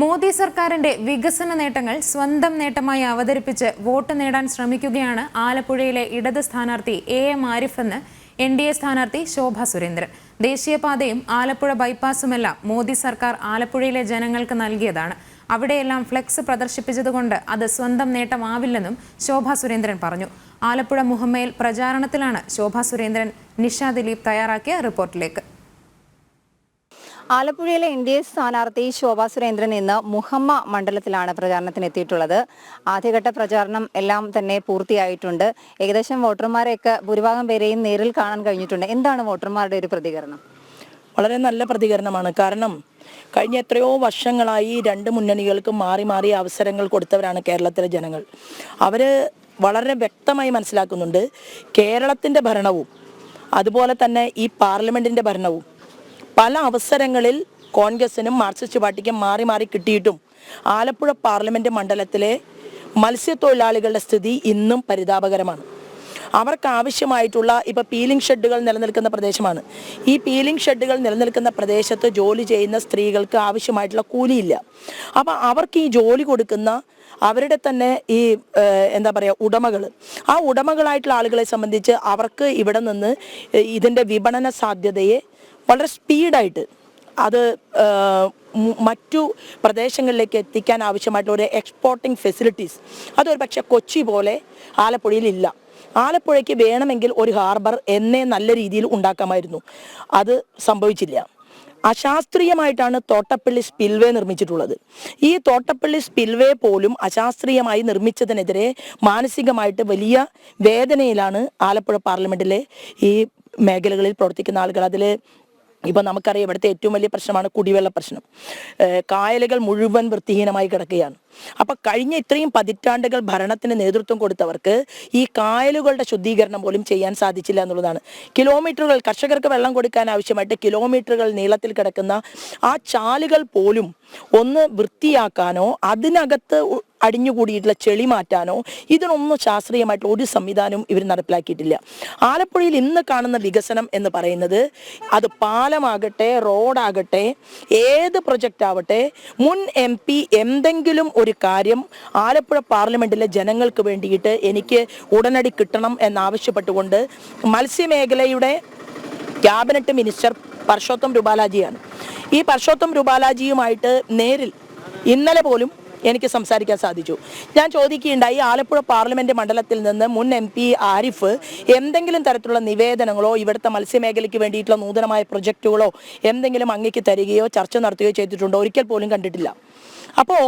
മോദി സർക്കാരിന്റെ വികസന നേട്ടങ്ങൾ സ്വന്തം നേട്ടമായി അവതരിപ്പിച്ച് വോട്ട് നേടാൻ ശ്രമിക്കുകയാണ് ആലപ്പുഴയിലെ ഇടത് സ്ഥാനാർത്ഥി എ എം ആരിഫ് എന്ന് എൻ ഡി എ സ്ഥാനാർത്ഥി ശോഭ സുരേന്ദ്രൻ. ദേശീയപാതയും ആലപ്പുഴ ബൈപ്പാസുമെല്ലാം മോദി സർക്കാർ ആലപ്പുഴയിലെ ജനങ്ങൾക്ക് നൽകിയതാണ്. അവിടെയെല്ലാം ഫ്ലെക്സ് പ്രദർശിപ്പിച്ചതുകൊണ്ട് അത് സ്വന്തം നേട്ടമാവില്ലെന്നും ശോഭ സുരേന്ദ്രൻ പറഞ്ഞു. ആലപ്പുഴ മുഹമ്മയിൽ പ്രചാരണത്തിലാണ് ശോഭ സുരേന്ദ്രൻ നിഷ ദിലീപ് തയ്യാറാക്കിയ റിപ്പോർട്ടിലേക്ക്. ആലപ്പുഴയിലെ എൻ ഡി എ സ്ഥാനാർത്ഥി ശോഭാ സുരേന്ദ്രൻ ഇന്ന് മുഹമ്മ മണ്ഡലത്തിലാണ് പ്രചാരണത്തിന് എത്തിയിട്ടുള്ളത് ആദ്യഘട്ട പ്രചാരണം എല്ലാം തന്നെ പൂർത്തിയായിട്ടുണ്ട്. ഏകദേശം വോട്ടർമാരെയൊക്കെ ഭൂരിഭാഗം പേരെയും നേരിൽ കാണാൻ കഴിഞ്ഞിട്ടുണ്ട്. എന്താണ് വോട്ടർമാരുടെ ഒരു പ്രതികരണം? വളരെ നല്ല പ്രതികരണമാണ്. കാരണം കഴിഞ്ഞ എത്രയോ വർഷങ്ങളായി രണ്ട് മുന്നണികൾക്ക് മാറി മാറി അവസരങ്ങൾ കൊടുത്തവരാണ് കേരളത്തിലെ ജനങ്ങൾ. അവർ വളരെ വ്യക്തമായി മനസ്സിലാക്കുന്നുണ്ട് കേരളത്തിന്റെ ഭരണവും അതുപോലെ തന്നെ ഈ പാർലമെന്റിന്റെ ഭരണവും പല അവസരങ്ങളിൽ കോൺഗ്രസിനും മാർക്സിസ്റ്റ് പാർട്ടിക്കും മാറി മാറി കിട്ടിയിട്ടും ആലപ്പുഴ പാർലമെന്റ് മണ്ഡലത്തിലെ മത്സ്യത്തൊഴിലാളികളുടെ സ്ഥിതി ഇന്നും പരിതാപകരമാണ്. അവർക്ക് ആവശ്യമായിട്ടുള്ള ഇപ്പോൾ പീലിംഗ് ഷെഡുകൾ നിലനിൽക്കുന്ന പ്രദേശമാണ്. ഈ പീലിംഗ് ഷെഡുകൾ നിലനിൽക്കുന്ന പ്രദേശത്ത് ജോലി ചെയ്യുന്ന സ്ത്രീകൾക്ക് ആവശ്യമായിട്ടുള്ള കൂലിയില്ല. അപ്പോൾ അവർക്ക് ഈ ജോലി കൊടുക്കുന്ന അവരുടെ തന്നെ ഈ എന്താ പറയുക ഉടമകൾ ആ ഉടമകളായിട്ടുള്ള ആളുകളെ സംബന്ധിച്ച് അവർക്ക് ഇവിടെ നിന്ന് ഇതിന്റെ വിപണന സാധ്യതയെ വളരെ സ്പീഡായിട്ട് അത് മറ്റു പ്രദേശങ്ങളിലേക്ക് എത്തിക്കാൻ ആവശ്യമായിട്ടുള്ള ഒരു എക്സ്പോർട്ടിംഗ് ഫെസിലിറ്റീസ്. അതൊരു പക്ഷേ കൊച്ചി പോലെ ആലപ്പുഴയിൽ ഇല്ല ആലപ്പുഴയ്ക്ക് വേണമെങ്കിൽ ഒരു ഹാർബർ എന്നേ നല്ല രീതിയിൽ ഉണ്ടാക്കാമായിരുന്നു. അത് സംഭവിച്ചില്ല. അശാസ്ത്രീയമായിട്ടാണ് തോട്ടപ്പള്ളി സ്പിൽവേ നിർമ്മിച്ചിട്ടുള്ളത്. ഈ തോട്ടപ്പള്ളി സ്പിൽവേ പോലും അശാസ്ത്രീയമായി നിർമ്മിച്ചതിനെതിരെ മാനസികമായിട്ട് വലിയ വേദനയിലാണ് ആലപ്പുഴ പാർലമെന്റിലെ ഈ മേഖലകളിൽ പ്രവർത്തിക്കുന്ന ആളുകൾ. അതിൽ ഇപ്പം നമുക്കറിയാം ഇവിടുത്തെ ഏറ്റവും വലിയ പ്രശ്നമാണ് കുടിവെള്ള പ്രശ്നം. കായലുകൾ മുഴുവൻ വൃത്തിഹീനമായി കിടക്കുകയാണ്. അപ്പം കഴിഞ്ഞ ഇത്രയും പതിറ്റാണ്ടുകൾ ഭരണത്തിന് നേതൃത്വം കൊടുത്തവർക്ക് ഈ കായലുകളുടെ ശുദ്ധീകരണം പോലും ചെയ്യാൻ സാധിച്ചില്ല എന്നുള്ളതാണ്. കിലോമീറ്ററുകൾ കർഷകർക്ക് വെള്ളം കൊടുക്കാൻ ആവശ്യമായിട്ട് കിലോമീറ്ററുകൾ നീളത്തിൽ കിടക്കുന്ന ആ ചാലുകൾ പോലും ഒന്ന് വൃത്തിയാക്കാനോ അതിനകത്ത് അടിഞ്ഞുകൂടിയിട്ടുള്ള ചെളി മാറ്റാനോ ഇതിനൊന്നും ശാസ്ത്രീയമായിട്ട് ഒരു സംവിധാനവും ഇവർ നടപ്പിലാക്കിയിട്ടില്ല. ആലപ്പുഴയിൽ ഇന്ന് കാണുന്ന വികസനം എന്ന് പറയുന്നത് അത് പാലമാകട്ടെ റോഡാകട്ടെ ഏത് പ്രൊജക്റ്റ് ആവട്ടെ മുൻ എം പി എന്തെങ്കിലും ഒരു കാര്യം ആലപ്പുഴ പാർലമെന്റിലെ ജനങ്ങൾക്ക് വേണ്ടിയിട്ട് എനിക്ക് ഉടനടി കിട്ടണം എന്നാവശ്യപ്പെട്ടുകൊണ്ട് മത്സ്യമേഖലയുടെ ക്യാബിനറ്റ് മിനിസ്റ്റർ പർഷോത്തം രൂപാലാജിയാണ്. ഈ പർഷോത്തം രൂപാലാജിയുമായിട്ട് നേരിൽ ഇന്നലെ പോലും എനിക്ക് സംസാരിക്കാൻ സാധിച്ചു. ഞാൻ ചോദിക്കുകയുണ്ടായി ആലപ്പുഴ പാർലമെന്റ് മണ്ഡലത്തിൽ നിന്ന് മുൻ എം പി ആരിഫ് എന്തെങ്കിലും തരത്തിലുള്ള നിവേദനങ്ങളോ ഇവിടുത്തെ മത്സ്യമേഖലയ്ക്ക് വേണ്ടിയിട്ടുള്ള നൂതനമായ പ്രൊജക്റ്റുകളോ എന്തെങ്കിലും അങ്ങേക്ക് തരികയോ ചർച്ച നടത്തുകയോ ചെയ്തിട്ടുണ്ടോ? ഒരിക്കൽ പോലും കണ്ടിട്ടില്ല. അപ്പോൾ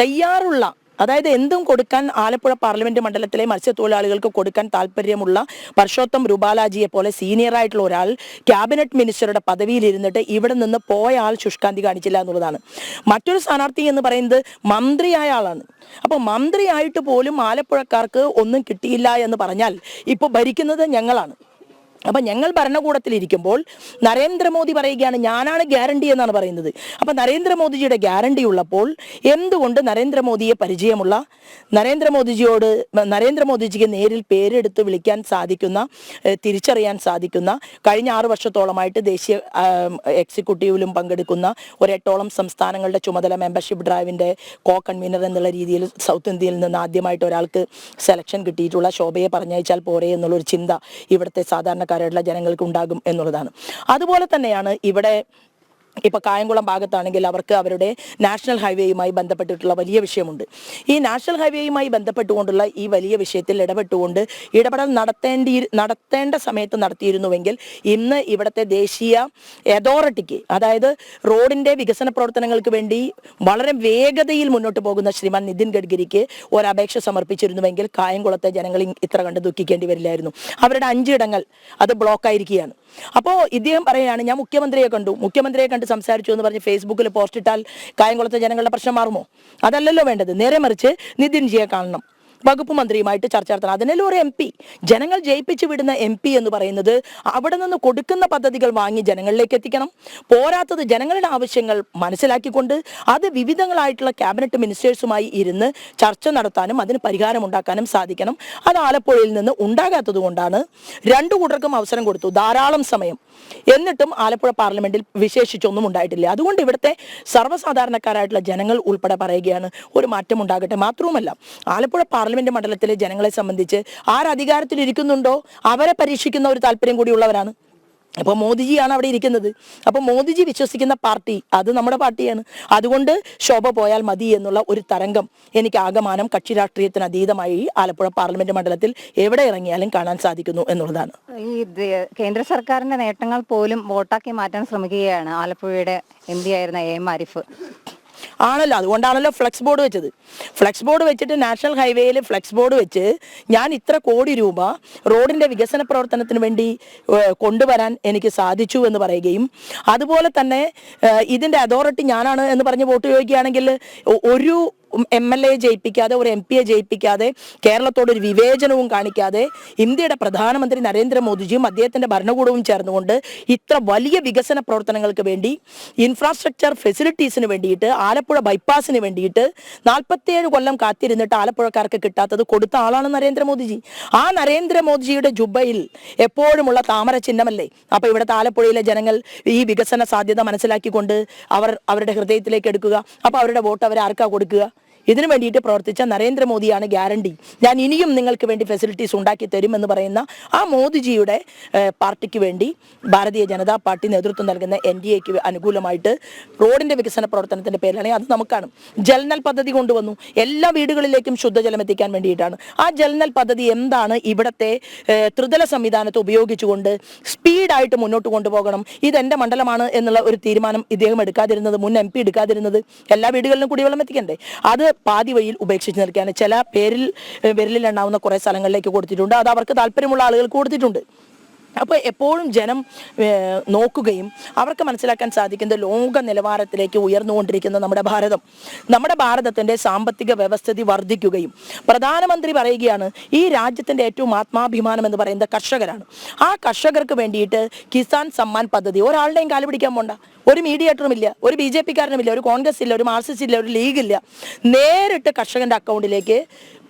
തയ്യാറുള്ള അതായത് എന്തും കൊടുക്കാൻ ആലപ്പുഴ പാർലമെന്റ് മണ്ഡലത്തിലെ മത്സ്യത്തൊഴിലാളികൾക്ക് കൊടുക്കാൻ താല്പര്യമുള്ള പർഷോത്തം രൂപാലാജിയെ പോലെ സീനിയർ ആയിട്ടുള്ള ഒരാൾ ക്യാബിനറ്റ് മിനിസ്റ്ററുടെ പദവിയിൽ ഇരുന്നിട്ട് ഇവിടെ നിന്ന് പോയ ആൾ ശുഷ്കാന്തി കാണിച്ചില്ല എന്നുള്ളതാണ്. മറ്റൊരു സ്ഥാനാർത്ഥി എന്ന് പറയുന്നത് മന്ത്രിയായ ആളാണ്. അപ്പോൾ മന്ത്രിയായിട്ട് പോലും ആലപ്പുഴക്കാർക്ക് ഒന്നും കിട്ടിയില്ല എന്ന് പറഞ്ഞാൽ ഇപ്പോൾ ഭരിക്കുന്നത് ഞങ്ങളാണ്. അപ്പൊ ഞങ്ങൾ ഭരണകൂടത്തിലിരിക്കുമ്പോൾ നരേന്ദ്രമോദി പറയുകയാണ് ഞാനാണ് ഗ്യാരണ്ടി എന്നാണ് പറയുന്നത്. അപ്പൊ നരേന്ദ്രമോദിജിയുടെ ഗ്യാരണ്ടി ഉള്ളപ്പോൾ എന്തുകൊണ്ട് നരേന്ദ്രമോദിയെ പരിചയമുള്ള നരേന്ദ്രമോദിജിയോട് നരേന്ദ്രമോദിജിക്ക് നേരിൽ പേരെടുത്ത് വിളിക്കാൻ സാധിക്കുന്ന തിരിച്ചറിയാൻ സാധിക്കുന്ന കഴിഞ്ഞ ആറു വർഷത്തോളമായിട്ട് ദേശീയ എക്സിക്യൂട്ടീവിലും പങ്കെടുക്കുന്ന ഒരെട്ടോളം സംസ്ഥാനങ്ങളുടെ ചുമതല മെമ്പർഷിപ്പ് ഡ്രൈവിന്റെ കോ കൺവീനർ എന്നുള്ള രീതിയിൽ സൗത്ത് ഇന്ത്യയിൽ നിന്ന് ആദ്യമായിട്ട് ഒരാൾക്ക് സെലക്ഷൻ കിട്ടിയിട്ടുള്ള ശോഭയെ പറഞ്ഞയച്ചാൽ പോരെ എന്നുള്ളൊരു ചിന്ത ഇവിടുത്തെ സാധാരണക്കാരായിട്ടുള്ള ജനങ്ങൾക്ക് ഉണ്ടാകും എന്നുള്ളതാണ്. അതുപോലെ തന്നെയാണ് ഇവിടെ ഇപ്പൊ കായംകുളം ഭാഗത്താണെങ്കിൽ അവർക്ക് അവരുടെ നാഷണൽ ഹൈവേയുമായി ബന്ധപ്പെട്ടിട്ടുള്ള വലിയ വിഷയമുണ്ട്. ഈ നാഷണൽ ഹൈവേയുമായി ബന്ധപ്പെട്ടുകൊണ്ടുള്ള ഈ വലിയ വിഷയത്തിൽ ഇടപെട്ടുകൊണ്ട് ഇടപെടൽ നടത്തേണ്ടി നടത്തേണ്ട സമയത്ത് നടത്തിയിരുന്നുവെങ്കിൽ ഇന്ന് ഇവിടുത്തെ ദേശീയ അതോറിറ്റിക്ക് അതായത് റോഡിന്റെ വികസന പ്രവർത്തനങ്ങൾക്ക് വേണ്ടി വളരെ വേഗതയിൽ മുന്നോട്ട് പോകുന്ന ശ്രീമാൻ നിതിൻ ഗഡ്കരിക്ക് ഒരു അപേക്ഷ സമർപ്പിച്ചിരുന്നുവെങ്കിൽ കായംകുളത്തെ ജനങ്ങൾ ഇത്ര കണ്ട് ദുഃഖിക്കേണ്ടി വരില്ലായിരുന്നു. അവരുടെ അഞ്ചിടങ്ങൾ അത് ബ്ലോക്കായിരിക്കുകയാണ്. അപ്പോൾ ഇദ്ദേഹം പറയുകയാണ് ഞാൻ മുഖ്യമന്ത്രിയെ കണ്ടു. മുഖ്യമന്ത്രിയെ കണ്ട് സംസാരിച്ചു എന്ന് പറഞ്ഞ് ഫേസ്ബുക്കിൽ പോസ്റ്റ് ഇട്ടാൽ കായംകുളത്തെ ജനങ്ങളുടെ പ്രശ്നം മാറുമോ? അതല്ലല്ലോ വേണ്ടത്. നേരെ മറിച്ച് നിതിൻജിയെ കാണണം. വകുപ്പ് മന്ത്രിയുമായിട്ട് ചർച്ച നടത്തണം. അതിനെല്ലാം ഒരു എം പി ജനങ്ങൾ ജയിപ്പിച്ചു വിടുന്ന എം പി എന്ന് പറയുന്നത് അവിടെ നിന്ന് കൊടുക്കുന്ന പദ്ധതികൾ വാങ്ങി ജനങ്ങളിലേക്ക് എത്തിക്കണം. പോരാത്തത് ജനങ്ങളുടെ ആവശ്യങ്ങൾ മനസ്സിലാക്കിക്കൊണ്ട് അത് വിവിധങ്ങളായിട്ടുള്ള ക്യാബിനറ്റ് മിനിസ്റ്റേഴ്സുമായി ഇരുന്ന് ചർച്ച നടത്താനും അതിന് പരിഹാരം ഉണ്ടാക്കാനും സാധിക്കണം. അത് ആലപ്പുഴയിൽ നിന്ന് ഉണ്ടാകാത്തത് കൊണ്ടാണ് രണ്ടു കൂട്ടർക്കും അവസരം കൊടുത്തു. ധാരാളം സമയം. എന്നിട്ടും ആലപ്പുഴ പാർലമെന്റിൽ വിശേഷിച്ചൊന്നും ഉണ്ടായിട്ടില്ല. അതുകൊണ്ട് ഇവിടുത്തെ സർവസാധാരണക്കാരായിട്ടുള്ള ജനങ്ങൾ ഉൾപ്പെടെ പറയുകയാണ് ഒരു മാറ്റം ഉണ്ടാകട്ടെ മാത്രവുമല്ല ആലപ്പുഴ പാർലമെന്റ് മണ്ഡലത്തിലെ ജനങ്ങളെ സംബന്ധിച്ച് ആരധികാരത്തിൽ ഇരിക്കുന്നുണ്ടോ അവരെ പരീക്ഷിക്കുന്ന ഒരു താല്പര്യം കൂടിയുള്ളവരാണ് അപ്പോൾ മോദിജിയാണ് അവിടെ ഇരിക്കുന്നത്. അപ്പോൾ മോദിജി വിശ്വസിക്കുന്ന പാർട്ടി അത് നമ്മുടെ പാർട്ടിയാണ്. അതുകൊണ്ട് ശോഭ പോയാൽ മതി എന്നുള്ള ഒരു തരംഗം എനിക്ക് ആകമാനം കക്ഷി രാഷ്ട്രീയത്തിന് അതീതമായി ആലപ്പുഴ പാർലമെന്റ് മണ്ഡലത്തിൽ എവിടെ ഇറങ്ങിയാലും കാണാൻ സാധിക്കുന്നു എന്നുള്ളതാണ്. ഈ കേന്ദ്ര സർക്കാരിന്റെ നേട്ടങ്ങൾ പോലും വോട്ടാക്കി മാറ്റാൻ ശ്രമിക്കുകയാണ് ആലപ്പുഴയുടെ എം ആയിരുന്ന എം ആരിഫ്. ആണല്ലോ. അതുകൊണ്ടാണല്ലോ ഫ്ലെക്സ് ബോർഡ് വെച്ചത്. ഫ്ലെക്സ് ബോർഡ് വെച്ചിട്ട് നാഷണൽ ഹൈവേയിൽ ഫ്ലെക്സ് ബോർഡ് വെച്ച് ഞാൻ ഇത്ര കോടി രൂപ റോഡിന്റെ വികസന പ്രവർത്തനത്തിന് വേണ്ടി കൊണ്ടുവരാൻ എനിക്ക് സാധിച്ചു എന്ന് പറയുകയും അതുപോലെ തന്നെ ഇതിന്റെ അതോറിറ്റി ഞാനാണ് എന്ന് പറഞ്ഞ് വോട്ട് ചോദിക്കുകയാണെങ്കിൽ ഒരു എം എൽ എയെ ജയിപ്പിക്കാതെ ഒരു എം പിയെ ജയിപ്പിക്കാതെ കേരളത്തോട് ഒരു വിവേചനവും കാണിക്കാതെ ഇന്ത്യയുടെ പ്രധാനമന്ത്രി നരേന്ദ്രമോദിജിയും അദ്ദേഹത്തിന്റെ ഭരണകൂടവും ചേർന്നുകൊണ്ട് ഇത്ര വലിയ വികസന പ്രവർത്തനങ്ങൾക്ക് വേണ്ടി ഇൻഫ്രാസ്ട്രക്ചർ ഫെസിലിറ്റീസിന് വേണ്ടിയിട്ട് ആലപ്പുഴ ബൈപ്പാസിന് വേണ്ടിയിട്ട് നാൽപ്പത്തിയേഴ് കൊല്ലം കാത്തിരുന്നിട്ട് ആലപ്പുഴക്കാർക്ക് കിട്ടാത്തത് കൊടുത്ത ആളാണ് നരേന്ദ്രമോദിജി. ആ നരേന്ദ്രമോദിജിയുടെ ജുബയിൽ എപ്പോഴുമുള്ള താമര ചിഹ്നമല്ലേ? അപ്പൊ ഇവിടുത്തെ ആലപ്പുഴയിലെ ജനങ്ങൾ ഈ വികസന സാധ്യത മനസ്സിലാക്കിക്കൊണ്ട് അവർ അവരുടെ ഹൃദയത്തിലേക്ക് എടുക്കുക. അപ്പൊ അവരുടെ വോട്ട് അവർ ആർക്കാ കൊടുക്കുക? ഇതിനു വേണ്ടിയിട്ട് പ്രവർത്തിച്ച നരേന്ദ്രമോദിയാണ് ഗ്യാരണ്ടി. ഞാൻ ഇനിയും നിങ്ങൾക്ക് വേണ്ടി ഫെസിലിറ്റീസ് ഉണ്ടാക്കി തരുമെന്ന് പറയുന്ന ആ മോദിജിയുടെ പാർട്ടിക്ക് വേണ്ടി ഭാരതീയ ജനതാ പാർട്ടി നേതൃത്വം നൽകുന്ന എൻ ഡി എക്ക് അനുകൂലമായിട്ട് റോഡിന്റെ വികസന പ്രവർത്തനത്തിന്റെ പേരിലാണെങ്കിൽ അത് നമുക്കാണ് ജൽനൽ പദ്ധതി കൊണ്ടുവന്നു. എല്ലാ വീടുകളിലേക്കും ശുദ്ധജലം എത്തിക്കാൻ വേണ്ടിയിട്ടാണ്. ആ ജൽനൽ പദ്ധതി എന്താണ്? ഇവിടത്തെ ത്രിതല സംവിധാനത്തെ ഉപയോഗിച്ചുകൊണ്ട് സ്പീഡായിട്ട് മുന്നോട്ട് കൊണ്ടുപോകണം. ഇത് എന്റെ മണ്ഡലമാണ് എന്നുള്ള ഒരു തീരുമാനം ഇദ്ദേഹം എടുക്കാതിരുന്നത് മുൻ എം പി എടുക്കാതിരുന്നത്. എല്ലാ വീടുകളിലും കുടിവെള്ളം എത്തിക്കണ്ടേ? അത് പാതി വഴിയിൽ ഉപേക്ഷിച്ച് നിൽക്കുകയാണ്. ചില പേരിൽ വിരലിൽ എണ്ണാവുന്ന കുറെ സ്ഥലങ്ങളിലേക്ക് കൊടുത്തിട്ടുണ്ട്. അത് അവർക്ക് താല്പര്യമുള്ള ആളുകൾക്ക് കൊടുത്തിട്ടുണ്ട്. അപ്പോൾ എപ്പോഴും ജനം നോക്കുകയും അവർക്ക് മനസ്സിലാക്കാൻ സാധിക്കുന്ന ലോക നിലവാരത്തിലേക്ക് ഉയർന്നുകൊണ്ടിരിക്കുന്ന നമ്മുടെ ഭാരതം. നമ്മുടെ ഭാരതത്തിന്റെ സാമ്പത്തിക വ്യവസ്ഥിതി വർദ്ധിക്കുകയും പ്രധാനമന്ത്രി പറയുകയാണ് ഈ രാജ്യത്തിന്റെ ഏറ്റവും ആത്മാഭിമാനം എന്ന് പറയുന്നത് കർഷകരാണ്. ആ കർഷകർക്ക് വേണ്ടിയിട്ട് കിസാൻ സമ്മാൻ പദ്ധതി ഒരാളുടെയും കാലുപിടിക്കാൻ പോണ്ട. ഒരു മീഡിയേറ്ററും ഇല്ല ഒരു ബി ജെ പിക്കാരനും ഇല്ല ഒരു കോൺഗ്രസ് ഇല്ല ഒരു മാർക്സിസ്റ്റ് ഇല്ല ഒരു ലീഗ് ഇല്ല നേരിട്ട് കർഷകന്റെ അക്കൗണ്ടിലേക്ക്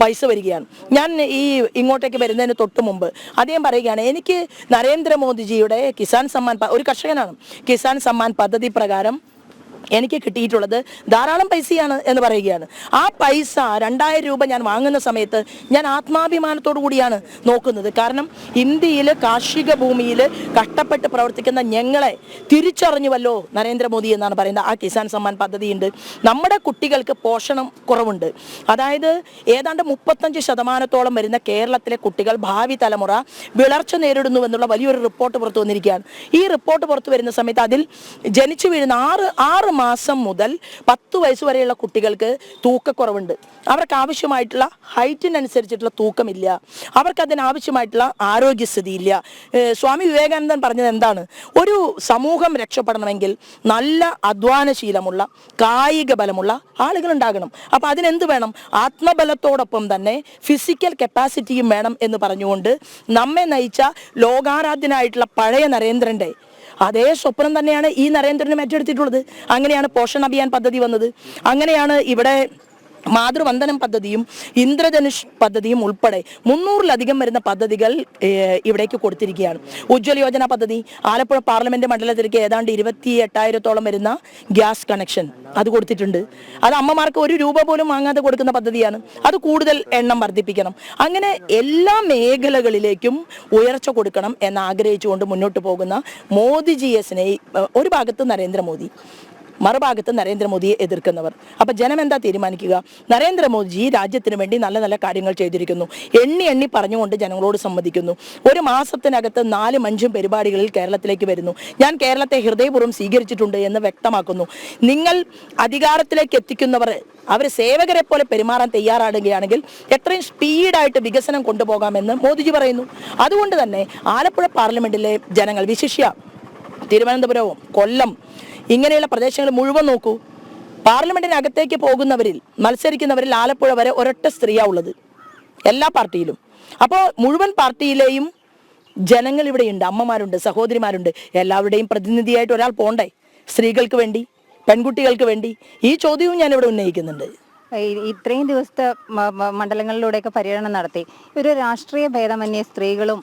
പൈസ വരികയാണ്. ഞാൻ ഈ ഇങ്ങോട്ടേക്ക് വരുന്നതിന് തൊട്ട് മുമ്പ് അദ്ദേഹം പറയുകയാണ് എനിക്ക് നരേന്ദ്രമോദിജിയുടെ കിസാൻ സമ്മാൻ ഒരു കർഷകനാണ്. കിസാൻ സമ്മാൻ പദ്ധതി പ്രകാരം എനിക്ക് കിട്ടിയിട്ടുള്ളത് ധാരാളം പൈസയാണ് എന്ന് പറയുകയാണ്. ആ പൈസ രണ്ടായിരം രൂപ ഞാൻ വാങ്ങുന്ന സമയത്ത് ഞാൻ ആത്മാഭിമാനത്തോടു കൂടിയാണ് നോക്കുന്നത്. കാരണം ഇന്ത്യയിൽ കാർഷിക ഭൂമിയിൽ കഷ്ടപ്പെട്ട് പ്രവർത്തിക്കുന്ന ഞങ്ങളെ തിരിച്ചറിഞ്ഞുവല്ലോ നരേന്ദ്രമോദി എന്നാണ് പറയുന്നത്. ആ കിസാൻ സമ്മാൻ പദ്ധതിയുണ്ട്. നമ്മുടെ കുട്ടികൾക്ക് പോഷണം കുറവുണ്ട്. അതായത് ഏതാണ്ട് മുപ്പത്തഞ്ച് ശതമാനത്തോളം വരുന്ന കേരളത്തിലെ കുട്ടികൾ ഭാവി തലമുറ വിളർച്ച നേരിടുന്നു എന്നുള്ള വലിയൊരു റിപ്പോർട്ട് പുറത്തു വന്നിരിക്കുകയാണ്. ഈ റിപ്പോർട്ട് പുറത്തു വരുന്ന സമയത്ത് അതിൽ ജനിച്ചു വീഴുന്ന ആറ് ആറ് മാസം മുതൽ പത്ത് വയസ്സ് വരെയുള്ള കുട്ടികൾക്ക് തൂക്കക്കുറവുണ്ട്. അവർക്ക് ആവശ്യമായിട്ടുള്ള ഹൈറ്റിനനുസരിച്ചിട്ടുള്ള തൂക്കമില്ല. അവർക്ക് അതിനാവശ്യമായിട്ടുള്ള ആരോഗ്യസ്ഥിതി ഇല്ല സ്വാമി വിവേകാനന്ദൻ പറഞ്ഞത് എന്താണ്? ഒരു സമൂഹം രക്ഷപ്പെടണമെങ്കിൽ നല്ല അധ്വാനശീലമുള്ള കായിക ബലമുള്ള ആളുകൾ ഉണ്ടാകണം. അപ്പം അതിനെന്ത് വേണം? ആത്മബലത്തോടൊപ്പം തന്നെ ഫിസിക്കൽ കപ്പാസിറ്റിയും വേണം എന്ന് പറഞ്ഞുകൊണ്ട് നമ്മെ നയിച്ച ലോകാരാധ്യനായിട്ടുള്ള പഴയ നരേന്ദ്രന്റെ അതേ സ്വപ്നം തന്നെയാണ് ഈ നരേന്ദ്രനും ഏറ്റെടുത്തിട്ടുള്ളത്. അങ്ങനെയാണ് പോഷൺ അഭിയാൻ പദ്ധതി വന്നത്. അങ്ങനെയാണ് ഇവിടെ മാതൃവന്ദനം പദ്ധതിയും ഇന്ദ്രധനുഷ് പദ്ധതിയും ഉൾപ്പെടെ മുന്നൂറിലധികം വരുന്ന പദ്ധതികൾ ഇവിടേക്ക് കൊടുത്തിരിക്കുകയാണ്. ഉജ്ജ്വല യോജന പദ്ധതി ആലപ്പുഴ പാർലമെന്റ് മണ്ഡലത്തിലേക്ക് ഏതാണ്ട് ഇരുപത്തി എട്ടായിരത്തോളം വരുന്ന ഗ്യാസ് കണക്ഷൻ അത് കൊടുത്തിട്ടുണ്ട്. അത് അമ്മമാർക്ക് ഒരു രൂപ പോലും വാങ്ങാതെ കൊടുക്കുന്ന പദ്ധതിയാണ്. അത് കൂടുതൽ എണ്ണം വർദ്ധിപ്പിക്കണം. അങ്ങനെ എല്ലാ മേഖലകളിലേക്കും ഉയർച്ച കൊടുക്കണം എന്ന് ആഗ്രഹിച്ചുകൊണ്ട് മുന്നോട്ട് പോകുന്ന മോദിജിയെ സ്നേഹി ഒരു ഭാഗത്ത് നരേന്ദ്രമോദി. മറുഭാഗത്ത് നരേന്ദ്രമോദിയെ എതിർക്കുന്നവർ. അപ്പൊ ജനം എന്താ തീരുമാനിക്കുക? നരേന്ദ്രമോദി രാജ്യത്തിന് വേണ്ടി നല്ല നല്ല കാര്യങ്ങൾ ചെയ്തിരിക്കുന്നു. എണ്ണി എണ്ണി പറഞ്ഞുകൊണ്ട് ജനങ്ങളോട് സംവദിക്കുന്നു ഒരു മാസത്തിനകത്ത് നാലും അഞ്ചും പരിപാടികളിൽ കേരളത്തിലേക്ക് വരുന്നു. ഞാൻ കേരളത്തെ ഹൃദയപൂർവം സ്വീകരിച്ചിട്ടുണ്ട് എന്ന് വ്യക്തമാക്കുന്നു. നിങ്ങൾ അധികാരത്തിലേക്ക് എത്തിക്കുന്നവർ അവർ സേവകരെ പോലെ പെരുമാറാൻ തയ്യാറാടുകയാണെങ്കിൽ എത്രയും സ്പീഡായിട്ട് വികസനം കൊണ്ടുപോകാമെന്ന് മോദിജി പറയുന്നു. അതുകൊണ്ട് തന്നെ ആലപ്പുഴ പാർലമെന്റിലെ ജനങ്ങൾ വിശിഷ്യ തിരുവനന്തപുരവും കൊല്ലം ഇങ്ങനെയുള്ള പ്രദേശങ്ങൾ മുഴുവൻ നോക്കൂ. പാർലമെന്റിനകത്തേക്ക് പോകുന്നവരിൽ മത്സരിക്കുന്നവരിൽ ആലപ്പുഴ വരെ ഒരൊറ്റ സ്ത്രീയാ ഉള്ളത്. എല്ലാ പാർട്ടിയിലും. അപ്പോൾ മുഴുവൻ പാർട്ടിയിലെയും ജനങ്ങൾ ഇവിടെയുണ്ട് അമ്മമാരുണ്ട് സഹോദരിമാരുണ്ട്. എല്ലാവരുടെയും പ്രതിനിധിയായിട്ട് ഒരാൾ പോണ്ടേ? സ്ത്രീകൾക്ക് വേണ്ടി പെൺകുട്ടികൾക്ക് വേണ്ടി? ഈ ചോദ്യവും ഞാൻ ഇവിടെ ഉന്നയിക്കുന്നുണ്ട്. ഇത്രയും ദിവസത്തെ മണ്ഡലങ്ങളിലൂടെയൊക്കെ പര്യടനം നടത്തി ഒരു രാഷ്ട്രീയ ഭേദമന്യേ സ്ത്രീകളും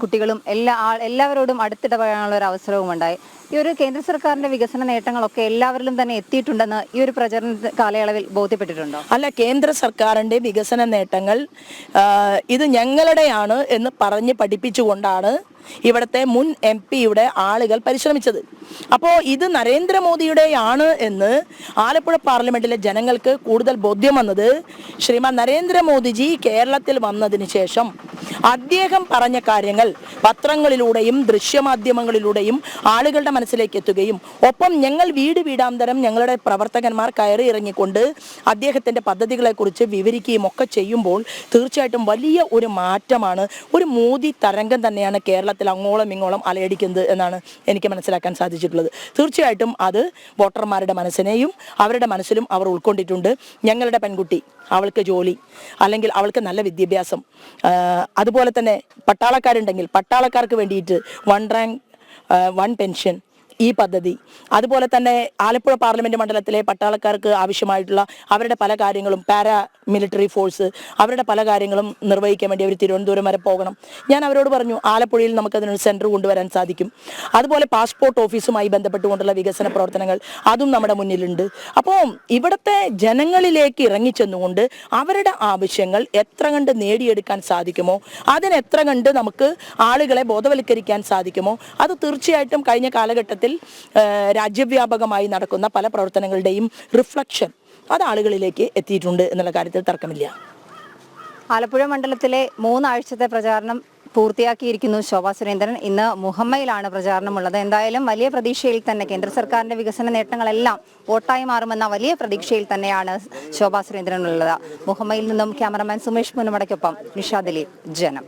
കുട്ടികളും എല്ലാ എല്ലാവരോടും അടുത്തിടപഴകാനുള്ള ഒരു അവസരവും ഉണ്ടായി ഈ ഒരു കേന്ദ്ര സർക്കാരിന്റെ വികസന നേട്ടങ്ങളൊക്കെ എല്ലാവരിലും തന്നെ എത്തിയിട്ടുണ്ടെന്ന് ഈ ഒരു പ്രചരണ കാലയളവിൽ ബോധ്യപ്പെട്ടിട്ടുണ്ടോ? അല്ല കേന്ദ്ര സർക്കാരിന്റെ വികസന നേട്ടങ്ങൾ ഇത് ഞങ്ങളുടെയാണ് എന്ന് പറഞ്ഞ് പഠിപ്പിച്ചുകൊണ്ടാണ് ഇവിടുത്തെ മുൻ എം പിയുടെ ആളുകൾ പരിശ്രമിച്ചത്. അപ്പോൾ ഇത് നരേന്ദ്രമോദിയുടെയാണ് എന്ന് ആലപ്പുഴ പാർലമെന്റിലെ ജനങ്ങൾക്ക് കൂടുതൽ ബോധ്യം വന്നത് ശ്രീമാൻ നരേന്ദ്രമോദിജി കേരളത്തിൽ വന്നതിന് ശേഷം അദ്ദേഹം പറഞ്ഞ കാര്യങ്ങൾ പത്രങ്ങളിലൂടെയും ദൃശ്യമാധ്യമങ്ങളിലൂടെയും ആളുകളുടെ മനസ്സിലേക്ക് എത്തുകയും ഒപ്പം ഞങ്ങൾ വീട് വീടാന്തരം ഞങ്ങളുടെ പ്രവർത്തകന്മാർ കയറി ഇറങ്ങിക്കൊണ്ട് അദ്ദേഹത്തിന്റെ പദ്ധതികളെക്കുറിച്ച് വിവരിക്കുകയും ഒക്കെ ചെയ്യുമ്പോൾ തീർച്ചയായിട്ടും വലിയ ഒരു മാറ്റമാണ് ഒരു മോദി തരംഗം തന്നെയാണ് കേരളത്തിൽ അങ്ങോളം ഇങ്ങോളം അലയടിക്കുന്നത് എന്നാണ് എനിക്ക് മനസ്സിലാക്കാൻ സാധിച്ചിട്ടുള്ളത്. തീർച്ചയായിട്ടും അത് വോട്ടർമാരുടെ മനസ്സിനെയും അവരുടെ മനസ്സിലും അവർ ഉൾക്കൊണ്ടിട്ടുണ്ട്. ഞങ്ങളുടെ പെൺകുട്ടി അവൾക്ക് ജോലി അല്ലെങ്കിൽ അവൾക്ക് നല്ല വിദ്യാഭ്യാസം. അതുപോലെ തന്നെ പട്ടാളക്കാരുണ്ടെങ്കിൽ പട്ടാളക്കാർക്ക് വേണ്ടിയിട്ട് വൺ റാങ്ക് വൺ പെൻഷൻ ഈ പദ്ധതി. അതുപോലെ തന്നെ ആലപ്പുഴ പാർലമെന്റ് മണ്ഡലത്തിലെ പട്ടാളക്കാർക്ക് ആവശ്യമായിട്ടുള്ള അവരുടെ പല കാര്യങ്ങളും പാരാ മിലിറ്ററി ഫോഴ്സ് അവരുടെ പല കാര്യങ്ങളും നിർവഹിക്കാൻ വേണ്ടി അവർ തിരുവനന്തപുരം വരെ പോകണം. ഞാൻ അവരോട് പറഞ്ഞു ആലപ്പുഴയിൽ നമുക്ക് അതിനൊരു സെന്റർ കൊണ്ടുവരാൻ സാധിക്കും. അതുപോലെ പാസ്പോർട്ട് ഓഫീസുമായി ബന്ധപ്പെട്ടുകൊണ്ടുള്ള വികസന പ്രവർത്തനങ്ങൾ അതും നമ്മുടെ മുന്നിലുണ്ട്. അപ്പോൾ ഇവിടുത്തെ ജനങ്ങളിലേക്ക് ഇറങ്ങിച്ചെന്നുകൊണ്ട് അവരുടെ ആവശ്യങ്ങൾ എത്ര കണ്ട് നേടിയെടുക്കാൻ സാധിക്കുമോ? അതിനെത്ര കണ്ട് നമുക്ക് ആളുകളെ ബോധവൽക്കരിക്കാൻ സാധിക്കുമോ? അത് തീർച്ചയായിട്ടും കഴിഞ്ഞ കാലഘട്ടത്തിൽ രാജ്യവ്യാപകമായി നടക്കുന്ന പല പ്രവർത്തനങ്ങളുടെയും റിഫ്ലക്ഷൻ അത് ആളുകളിലേക്ക് എത്തിയിട്ടുണ്ട് എന്നുള്ള കാര്യത്തിൽ തർക്കമില്ല. ആലപ്പുഴ മണ്ഡലത്തിലെ മൂന്നാഴ്ചത്തെ പ്രചാരണം പൂർത്തിയാക്കിയിരിക്കുന്നു ശോഭാ സുരേന്ദ്രൻ. ഇന്ന് മുഹമ്മയിലാണ് പ്രചാരണമുള്ളത്. എന്തായാലും വലിയ പ്രതീക്ഷയിൽ തന്നെ കേന്ദ്ര സർക്കാരിന്റെ വികസന നേട്ടങ്ങളെല്ലാം വോട്ടായി മാറുമെന്ന വലിയ പ്രതീക്ഷയിൽ തന്നെയാണ് ശോഭാ സുരേന്ദ്രൻ ഉള്ളത്. മുഹമ്മയിൽ നിന്നും ക്യാമറമാൻ സുമേഷ് മുനമടയ്ക്കൊപ്പം നിഷാദലി ജനം.